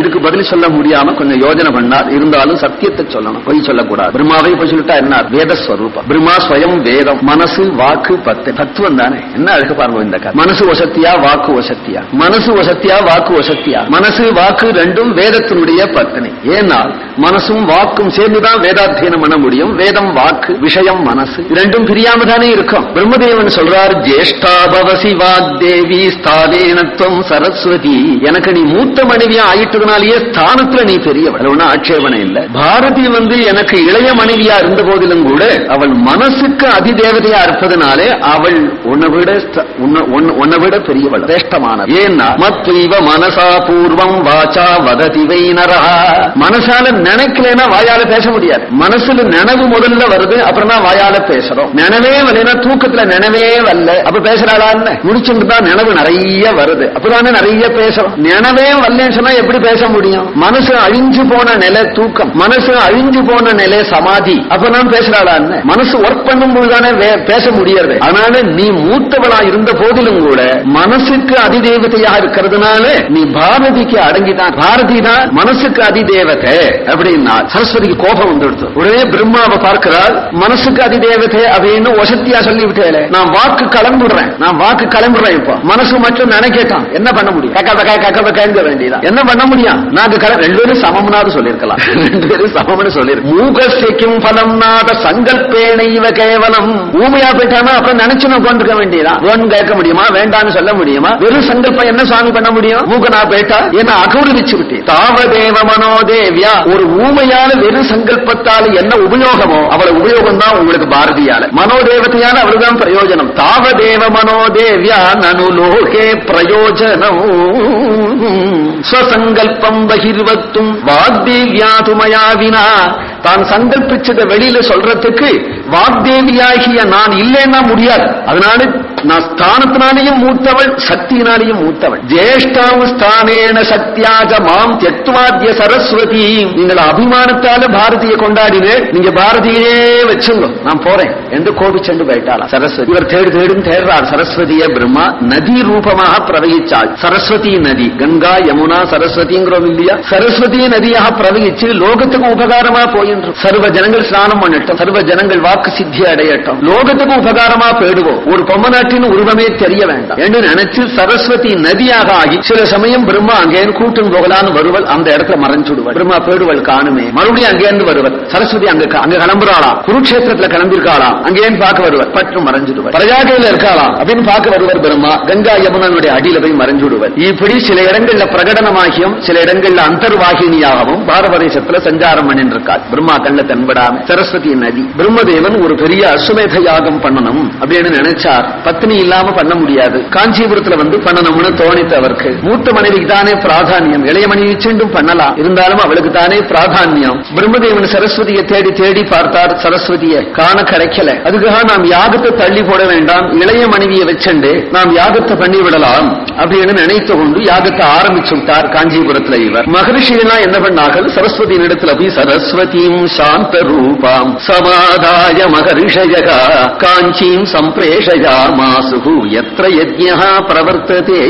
இதுக்கு பதில் சொல்ல முடியாம கொஞ்சம் யோஜனை பண்ணார். இருந்தாலும் சத்தியத்தை சொல்லணும். பொய் சொல்லக்கூடாது. பிரம்மாவை போய் சொல்லிட்டா என்ன? வேத ஸ்வரூபம் பிரம்மா ஸ்வயம் வேதம். மனசு வாக்கு பத்து. தத்துவம் தானே. என்ன அழகு பாருங்க இந்த கதை. மனசு வசத்தியா வாக்கு வசத்தியா? மனசு வசத்தியா வாக்கு வசத்தியா? மனசு வாக்கு ரெண்டும் வேதத்தினுடைய பத்தினி. ஏனால் மனசும் வாக்கும் சேர்ந்துதான் வேதாத்தியனம் பண்ண முடியும். வேதம் வாக்கு விஷயம் மனசு ரெண்டும் பிரியாம தானே இருக்கும். பிரம்மதேவன் சொல்றார் ஜேஷ்டா பவசி வாக்தேவி ஸ்தாதேனத்துவம் சரஸ்வதி. எனக்கு நீ மூத்த மனைவியா ஆயிட்டதுனாலேயே ஸ்தானத்துல நீ பெரியவள். அதுல ஆட்சேபனை இல்ல. பாரதி வந்து எனக்கு இளைய மனைவியா இருந்த போதிலும் கூட அவள் மனசுக்கு அதிதேவதையா இருப்பதனாலே அவள் உன்னை விட உன்னை- விட பெரியவள் சிரேஷ்டமான ஏன்னா மத்வீவ மனசா பூர்வம் வாச்சா வததி வைனரா மனசால நினைக்கலைன்னா வாயால பேச முடியாது. மனசுல நினைவு முதல்ல வருது அப்புறம் தான் வாயால பேசுறோம். நினைவே வரலைன்னா தூக்கத்துல நினைவே வரல. அப்ப பேசுறாளா முடிச்சுட்டு தான் நினைவு நிறைய வருது. அப்பதானே நிறைய பேசுறோம். நினைவே வரலன்னு சொன்னா எப்படி பேச முடியும். மனசு அழிஞ்சு போன நிலை தூக்கம். மனசு அழிஞ்சு போன நிலை சமாதி. அப்பதான் பேசுறாளான்னு மனசு ஒர்க் பண்ணும்போது தானே பேச முடியறது. அதனால நீ மூத்தவளா இருந்த போதிலும் கூட மனசுக்கு அதிதேவதையா இருக்கிறதுனால நீ பாரதிக்கு அடங்கிதான். பாரதி தான் மனசுக்கு அதிதேவதை அப்படின்னா சரஸ்வதிக்கு கோபம் வந்துடுது. உடனே பிரம்மாவை பார்க்கிறாள். மனசுக்கு அதிதேவதை அப்படின்னு வசத்தியா சொல்லி விட்டேல நான் வாக்கு கலந்துடுறேன் நான் வாக்கு கிளம்புறேன் இப்போ. மனசு மட்டும் நினைக்கட்டான் என்ன பண்ண முடியும்? கக்க பக்க கக்க பக்க வேண்டியதான் என்ன பண்ண முடியும்? நாங்க கல- ரெண்டு பேரும் சமம்னாவது சொல்லியிருக்கலாம். ரெண்டு பேரும் சமம்னு சொல்லியிருக்கோம் மூகசிக்கும் பலம் நாத சங்கல்பேன இவ கேவலம். ஊமையா போயிட்டானா அப்புறம் நினைச்சு நான் கொண்டிருக்க வேண்டியதான் வேணும் கேட்க முடியுமா வேண்டாம்னு சொல்ல முடியுமா? வெறும் சங்கல்பம் என்ன சுவாமி பண்ண முடியும்? மூகனா போயிட்டா என்ன அகௌரவிச்சு விட்டேன் தாவதேவ மனோதேவியா. ஒரு ஊமையான வெறும் சங்கல்பத்தால் என்ன உபயோகமோ அவளை உபயோகம் தான் உங்களுக்கு பாரதியால. மனோதேவத்தையால அவளுதான் பிரயோஜனம். தாவதேவ மனோதேவியா நனு லோகே பிரயோஜனம். ஸ்வசங்கல்பம் பகிர்வத்தும் வாக்தேவியாதுமயா வினா தான் சங்கல்பிச்சதை வெளியில சொல்றதுக்கு வாக்தேவியாகிய நான் இல்லைன்னா முடியாது. அதனால நான் ஸ்தானத்தினாலேயும் மூத்தவள் சக்தியினாலேயும் மூத்தவள். ஜேஷ்டாம் ஸ்தானேன சக்தியாக மாம் தெத்துவாத்திய சரஸ்வதி. நீங்கள் அபிமானத்தால பாரதியை கொண்டாடினே நீங்க பாரதியே வச்சுங்க. நான் போறேன். என்று கோபிச்சென்று போயிட்டாளாம். சரஸ்வதி. இவர் தேடு தேடும் தேடுறார். சரஸ்வதியை பிரம்மா நதி ரூபமாக பிரவகிச்சாள். சரஸ்வதி நதி. கங்கா யமுனா சரஸ்வதிங்கிறோம் இல்லையா? சரஸ்வதி நதியாக பிரவகிச்சு லோகத்துக்கு உபகாரமா போயின்று சர்வ ஜனங்கள் ஸ்நானம் பண்ணட்டும். சர்வ ஜனங்கள் வாக்கு சித்தி அடையட்டும். லோகத்துக்கு உபகாரமா போயிடுவோம். ஒரு பொம்மநாட்டு பொம்மநாட்டின் உருவமே தெரிய வேண்டாம். என்று நினைச்சு சரஸ்வதி நதியாக ஆகி சில சமயம் பிரம்மா அங்கேன்னு கூட்டும் போகலான்னு வருவல் அந்த இடத்துல மறைஞ்சுடுவள் பிரம்மா போயிடுவள் காணுமே. மறுபடியும் அங்கேருந்து வருவல் சரஸ்வதி அங்க அங்க கிளம்புறாளாம். குருக்ஷேத்திரத்துல கிளம்பிருக்காளாம் அங்கேன்னு பார்க்க வருவர். பற்றும் மறைஞ்சுடுவள் பிரஜாகையில இருக்காளாம் அப்படின்னு பார்க்க வருவர் பிரம்மா. கங்கா யமுனனுடைய அடியில போய் மறைஞ்சுடுவர். இப்படி சில இடங்கள்ல பிரகடனமாகியும் சில இடங்கள்ல அந்தர்வாகினியாகவும் பாரதேசத்துல சஞ்சாரம் பண்ணிட்டு இருக்காள் பிரம்மா கண்ண தென்படாம. சரஸ்வதி நதி. பிரம்மதேவன் ஒரு பெரிய அசுமேத யாகம் பண்ணணும் அப்படின்னு நினைச்சார். பத்னி இல்லாம பண்ண முடியாது. காஞ்சிபுரத்துல வந்து பண்ணணும்னு தோணித்து அவருக்கு. மூத்த மனைவிக்கு தானே பிராதானியம். இளைய மனைவி சென்றும் பண்ணலாம். இருந்தாலும் அவளுக்கு தானே பிராதானியம். பிரம்மதேவன் சரஸ்வதியை தேடி தேடி பார்த்தார். சரஸ்வதியை காண கிடைக்கல. அதுக்காக நாம் யாகத்தை தள்ளி போட வேண்டாம். இளைய மனைவியை வச்சுண்டு நாம் யாகத்தை பண்ணி விடலாம் அப்படின்னு நினைத்து கொண்டு யாகத்தை ஆரம்பிச்சு விட்டார் காஞ்சிபுரத்துல இவர். மகரிஷிகள்லாம் என்ன பண்ணார்கள்? சரஸ்வதியின் இடத்துல போய் சரஸ்வதியும் சாந்த ரூபாம். சமாதாய மகரிஷயகா. காஞ்சியும் சம்பிரேஷயாமா. மாசுகு எத்த யஜ்யா பிரவர்த்ததே.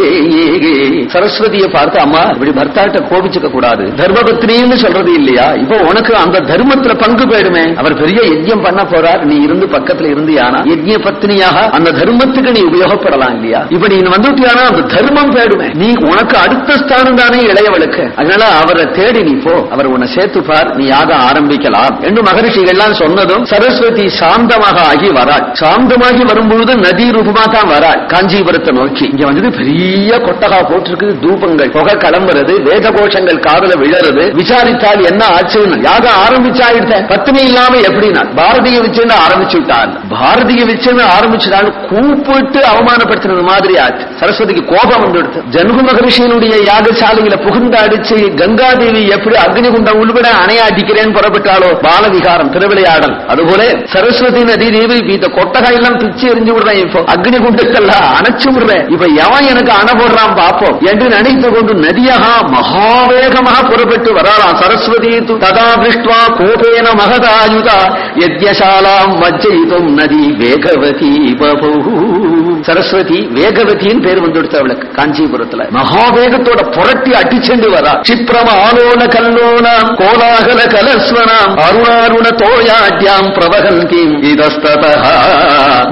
சரஸ்வதியை பார்த்து அம்மா இப்படி பர்த்தாட்ட கோபிச்சுக்க கூடாது. தர்மபத்னின்னு சொல்றது இல்லையா? இப்போ உனக்கு அந்த தர்மத்துல பங்கு போயிடுமே. அவர் பெரிய யஜ்யம் பண்ண போறார். நீ இருந்து பக்கத்துல இருந்தியானா? யஜ்ய பத்னியாக அந்த தர்மத்துக்கு நீ உபயோகப்படலாம் இல்லையா? இப்ப நீ வந்துட்டியானா? அந்த தர்மம் போயிடுமே. நீ உனக்கு அடுத்த ஸ்தானம் தானே இளையவளுக்கு. அதனால அவரை தேடி நீ போ. அவர் உன்னை சேர்த்துப்பார். நீ யாக ஆரம்பிக்கலாம் என்று மகரிஷிகள்லாம் சொன்னதும் சரஸ்வதி சாந்தமாக ஆகி வராள். சாந்தமாகி வரும்பொழுது நதி ரூபமா தான் வரா காஞ்சிபுரத்தை நோக்கி. இங்க வந்து பெரிய கொட்டகா போட்டிருக்கு தூபங்கள். புகை கிளம்புறது வேத கோஷங்கள் காதல விழறது. விசாரித்தால் என்ன ஆச்சுன்னு. யாகம் ஆரம்பிச்சாயிட்ட பத்தினி இல்லாம எப்படின்னா பாரதிய வச்சுன்னு ஆரம்பிச்சு விட்டான் பாரதிய வச்சுன்னு ஆரம்பிச்சுட்டால் கூப்பிட்டு அவமானப்படுத்தினது மாதிரி ஆச்சு. சரஸ்வதிக்கு கோபம் வந்துடுது ஜன்கு மகரிஷியினுடைய யாகசாலையில புகுந்து அடிச்சு கங்காதேவி எப்படி அக்னிகுண்டம் உள்விட அணையாட்டிக்கிறேன் புறப்பட்டாலோ பாலவிகாரம் திருவிளையாடல். அதுபோல சரஸ்வதி நதி தேவி இந்த கொட்டகா எல்லாம் பிச்சு எரிஞ்சு விடுறேன் இப்போ. அக்னி குண்டுக்கெல்லாம் அணைச்சு விடுறேன் இப்ப எவன் எனக்கு அணை போடுறான் பாப்போம். என்று நினைத்து கொண்டு நதியகா மகாவேகமாக புறப்பட்டு வராளாம். சரஸ்வதி ததா திருஷ்டுவா கோபேன மகதாயுதா. யஜ்யசாலாம் வஜ்ஜயிதும் நதி வேகவதி பபூ. சரஸ்வதி வேகவதியின் பேர் வந்துடுத்து அவளுக்கு காஞ்சிபுரத்துல. மகாவேகத்தோட புரட்டி அடிச்செண்டு வரா. சிப்ரம ஆலோன கல்லோனாம் கோலாகல கலஸ்வனாம் அருணாருண தோயாட்யாம் பிரவகந்தீம் இதஸ்ததா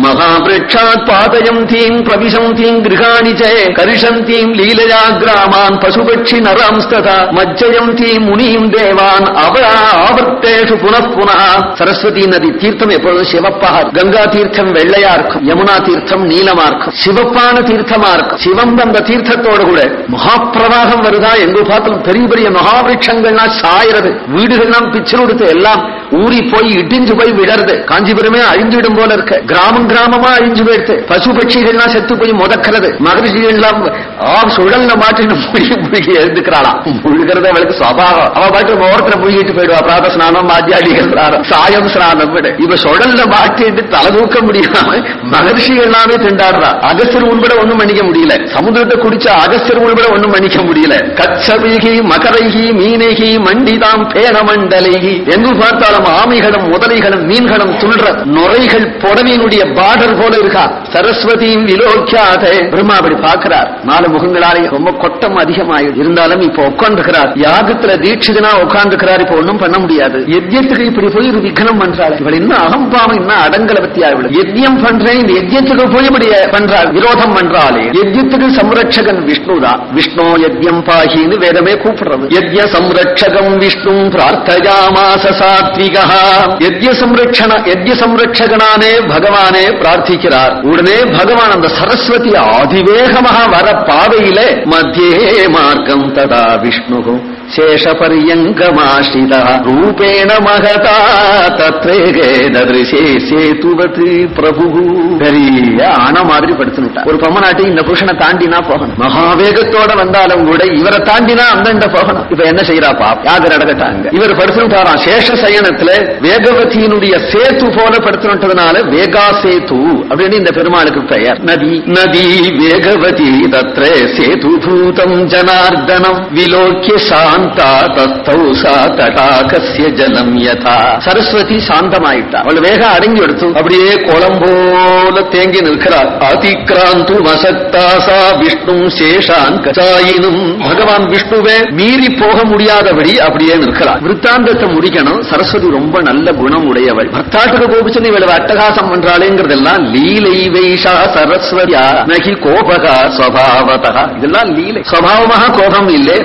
மகாவிரட்சாத் பாதயந்தீம் பிரவிசந்தீம் கிருகாணி ச கரிஷந்தீம் லீலயா கிராமான் பசுபட்சி நராம்ஸ்ததா. மஜ்ஜயம் தீம் முனியும் தேவான் அவ ஆவர்த்தேஷு புனః புனः. சரஸ்வதி நதி தீர்த்தம் எப்பொழுதும் சிவப்பாக கங்கா தீர்த்தம் வெள்ளையா இருக்கும். யமுனா தீர்த்தம் நீலம் இருக்கும் சிவப்பான தீர்த்தமா இருக்கும் சிவம் அந்த தீர்த்தத்தோடு கூட மகாப்பிரவாகம் வருதா எங்கு பார்த்தாலும் பெரிய பெரிய மகாவிருட்சங்கள்லாம் சாயிறது. வீடுகள்லாம் பிச்சு கொடுத்து எல்லாம் ஊறி போய் இடிஞ்சு போய் விழறது. காஞ்சிபுரமே அழிஞ்சிடும் போல இருக்கு. கிராமம் கிராமமா அழிஞ்சு போயிடுது. பசு பட்சிகள்லாம் செத்து போய் முதக்கிறது. மகரிஷிகள்லாம் ஆ சுழல்ல மாட்டின்னு முழுகி முழுகி எழுந்துக்கிறாளாம். முழுகிறது அவளுக்கு சுவாவம் அவ பாட்டு ஓரத்துல முழுகிட்டு போயிடுவா. பிராத ஸ்நானம் மாத்தியாடிகள் சாயம் ஸ்நானம் இவ சுழல்ல மாட்டிட்டு தலை தூக்க முடியாம மகர்ஷி எல்லாமே திண்டா போராடுறான் அகஸ்தர் உள்பட ஒண்ணும் மன்னிக்க முடியல. சமுதிரத்தை குடிச்ச அகஸ்தர் உள்பட ஒண்ணும் மன்னிக்க முடியல. கச்சபிகி மகரைகி மீனகி மண்டிதாம் பேனமண்டலைகி. எங்கு பார்த்தாலும் ஆமைகளும் முதலைகளும் மீன்களும் துள்ற நுரைகள் புடவையினுடைய பார்டர் போல இருக்கா? சரஸ்வதியும் விலோக்கியாத பிரம்மா அப்படி பார்க்கிறார். நாலு முகங்களாலே ரொம்ப கொட்டம் அதிகமாயி இருந்தாலும் இப்ப உட்காந்துக்கிறார் யாகத்துல தீட்சிதனா உட்காந்துக்கிறார் இப்ப ஒண்ணும் பண்ண முடியாது. யஜ்யத்துக்கு இப்படி போய் விக்னம் பண்றாள். இவள் என்ன அகம்பாவம் இன்னும் அடங்கல பத்தியா இவள் யஜ்யம் பண்றேன் இந்த யஜ்யத்துக்கு போய் முடியாது பண்றாள் விரோதம் பண்றாளே. யஜ்யத்துக்கு சம்ரட்சகன் விஷ்ணு தான் விஷ்ணு யஜ்யம் பாஹின்னு வேதமே கூப்பிடுறது. யஜ்ய சம்ரட்சகம் விஷ்ணு பிரார்த்தயாமாச சாத்விகா. யஜ்ய சம்ரட்சண யஜ்ய சம்ரட்சகனானே பகவானே பிரார்த்திக்கிறார். உடனே பகவான் அந்த சரஸ்வதி அதிவேகமாக வர பாதையிலே மத்தியே மார்க்கம் ததா விஷ்ணுகும் சேஷபரியங்கமாஷ்டித ரூபேண மகதா தத்ரேகே ததிருஷே சேதுவத் பிரபு பெரிய ஆன மாதிரி படுத்துனுட்டா. ஒரு பொம்மநாட்டி இந்த புருஷனை தாண்டினா போகணும். மகாவேகத்தோட வந்தாலும் கூட இவரை தாண்டினா அந்தண்ட போகணும். இப்ப என்ன செய்யறாப்பா யாக நடக்கட்டாங்க? இவர் படுத்துட்டாராம் சேஷ சயனத்துல வேகவதியினுடைய சேத்து போல படுத்துனதுனால வேகா சேது அப்படின்னு இந்த பெருமாளுக்கு பெயர். நதி. நதி வேகவதி தத்ரே சேது பூதம் ஜனார்தனம் விலோக்கிய ஜலம் சரஸ்வதி சாந்தமாயிட்டா அவள் வேகம் அடங்கி எடுத்து அப்படியே குளம் போல தேங்கி நிற்கிறார் அதிக்ராந்து மசக்தாசா விஷ்ணு சேஷான் கச்சாயினும் பகவான் விஷ்ணுவே மீறி போக முடியாதபடி அப்படியே நிற்கிறார் விருத்தாந்தத்தை முடிக்கணும். சரஸ்வதி ரொம்ப நல்ல குணம் உடையவள். பக்தாட்டுக்கு கோபிச்சு இவள் அட்டகாசம் பண்றாளேங்கிறதெல்லாம் லீலை வைஷா சரஸ்வதியா? நகி கோபகா ஸ்வபாவதா இதெல்லாம் லீலை. ஸ்வபாவமாக கோபம் இல்லை.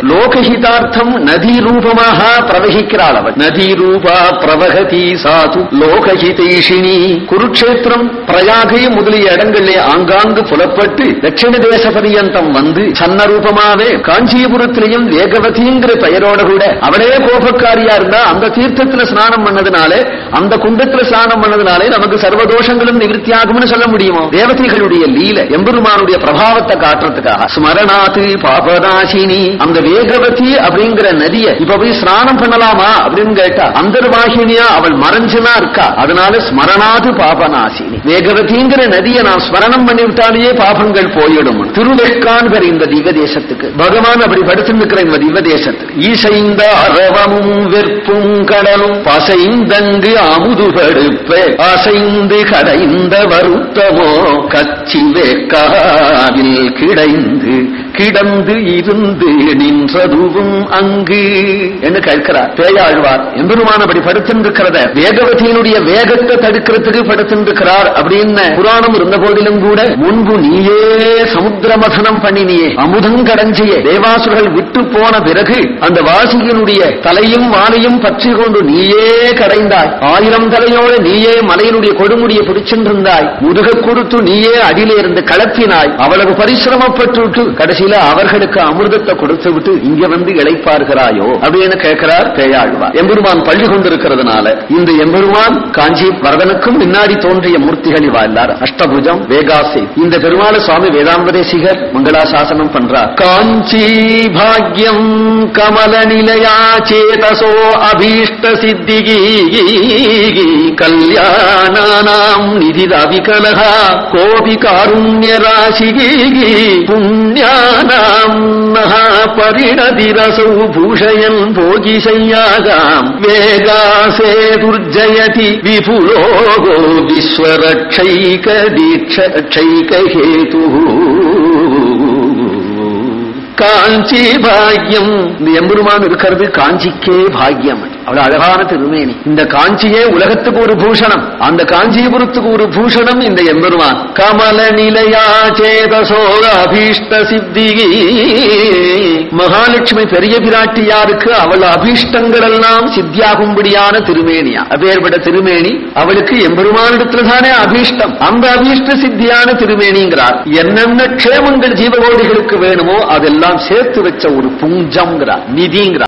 லோகஹிதார்த்தம் நதி ரூபமாக பிரவகிக்கிறாள் அவள் நதி ரூபா பிரவகதி சாது. லோகஹிதைஷினி குருக்ஷேத்திரம் பிரயாகை முதலிய இடங்களிலே ஆங்காங்கு புலப்பட்டு தட்சிண தேச பரியந்தம் வந்து சன்ன ரூபமாவே காஞ்சிபுரத்திலையும் வேகவதிங்கிற பெயரோட கூட அவளே கோபக்காரியா இருந்தா அந்த தீர்த்தத்துல ஸ்நானம் பண்ணதுனாலே அந்த குண்டத்துல ஸ்நானம் பண்ணதுனாலே நமக்கு சர்வதோஷங்களும் நிவர்த்தியாகும்னு சொல்ல முடியுமோ? தேவதைகளுடைய லீல எம்பெருமானுடைய பிரபாவத்தை காட்டுறதுக்காக. ஸ்மரணாத்து பாபநாசினி. அந்த வேகவதி அப்படிங்கிற நதிய இப்ப போய் ஸ்நானம் பண்ணலாமா அப்படின்னு கேட்டா அந்தர்வாகினியா அவள் மறைஞ்சுனா இருக்கா? அதனால ஸ்மரணாது பாபநாசினி. வேகவதிங்கிற நதியை நான் ஸ்மரணம் பண்ணிவிட்டாலேயே பாபங்கள் போயிடும். திருவெக்கான் பேர் இந்த திவ்ய பகவான் அப்படி படுத்து நிற்கிற இந்த திவ்ய ஈசைந்த அரவமும் வெற்பும் கடலும் பசைந்தங்கு அமுது படுப்ப. அசைந்து கடைந்த வருத்தமோ கச்சி வேக்காவில் கிடைந்து கிடந்து இருந்து நின்றதுவும் அங்கு. என்று கேட்கிறார் பேயாழ்வார் எம்பெருமானபடி படுத்திருக்கிறத வேகவதியினுடைய வேகத்தை தடுக்கிறதுக்கு படுத்திருக்கிறார் அப்படின்னு புராணம் இருந்த போதிலும் கூட முன்பு நீயே சமுத்திரமதனம் பண்ணினியே அமுதம் கடைஞ்சியே தேவாசுரர்கள் விட்டு போன பிறகு அந்த வாசியினுடைய தலையும் மாலையும் பற்றி கொண்டு நீயே கடைந்தாய். ஆயிரம் தலையோடு நீயே மலையினுடைய கொடுமுடியை பிடிச்சிருந்தாய் முதுக கொடுத்து நீயே அடியிலிருந்து இருந்து கலப்பினாய் அவ்வளவு பரிசிரமப்பட்டு கடைசியில அவர்களுக்கு அமிர்தத்தை கொடுத்து விட்டு இங்க வந்து பார்க்கிறாயோ அப்படின்னு கேட்கிறார் பேயாழ்வார். எம்பெருமான் பள்ளி கொண்டிருக்கிறதுனால இந்த எம்பெருமான் காஞ்சி வரதனுக்கும் முன்னாடி தோன்றிய மூர்த்திகள் இவா எல்லாரும் அஷ்டபுஜம் வேகாசி. இந்த பெருமாள் சுவாமி வேதாம்பதேசிகர் மங்களாசாசனம் பண்றார். காஞ்சி பாக்யம் கமல நிலையா சேதசோ அபீஷ்ட சித்தி சித்திகி கல்யாணானாம் நிதிரவிகலக கோபி காருண்ய ராசிகி புண்ணியானாம் மகா பரிணதிரசௌ பூஷயன் போகிசையாகாம் வேகாசே துர்ஜயதி விபுலோகோ விஸ்வரட்சைக தீட்சைக ஹேது காஞ்சி பாக்யம் இந்த எம்பெருமான் இருக்கிறது காஞ்சிக்கே பாக்யம் அவ்வளவு அழகான திருமேனி. இந்த காஞ்சியே உலகத்துக்கு ஒரு பூஷணம். அந்த காஞ்சிபுரத்துக்கு ஒரு பூஷணம் இந்த எம்பெருமான். கமல நிலையா சேதசோக அபீஷ்ட சித்தி. மகாலட்சுமி பெரிய பிராட்டியாருக்கு அவள் அபீஷ்டங்கள் எல்லாம் சித்தியாகும்படியான திருமேனியா. அப்பேற்பட்ட திருமேனி அவளுக்கு எம்பெருமானிடத்துல தானே அபீஷ்டம். அந்த அபீஷ்ட சித்தியான திருமேனிங்கிறார். என்னென்ன க்ஷேமங்கள் ஜீவகோடிகளுக்கு வேணுமோ அதெல்லாம் சேர்த்து வச்ச ஒரு புஞ்சம்ங்கிறார். நிதிங்கிறார்.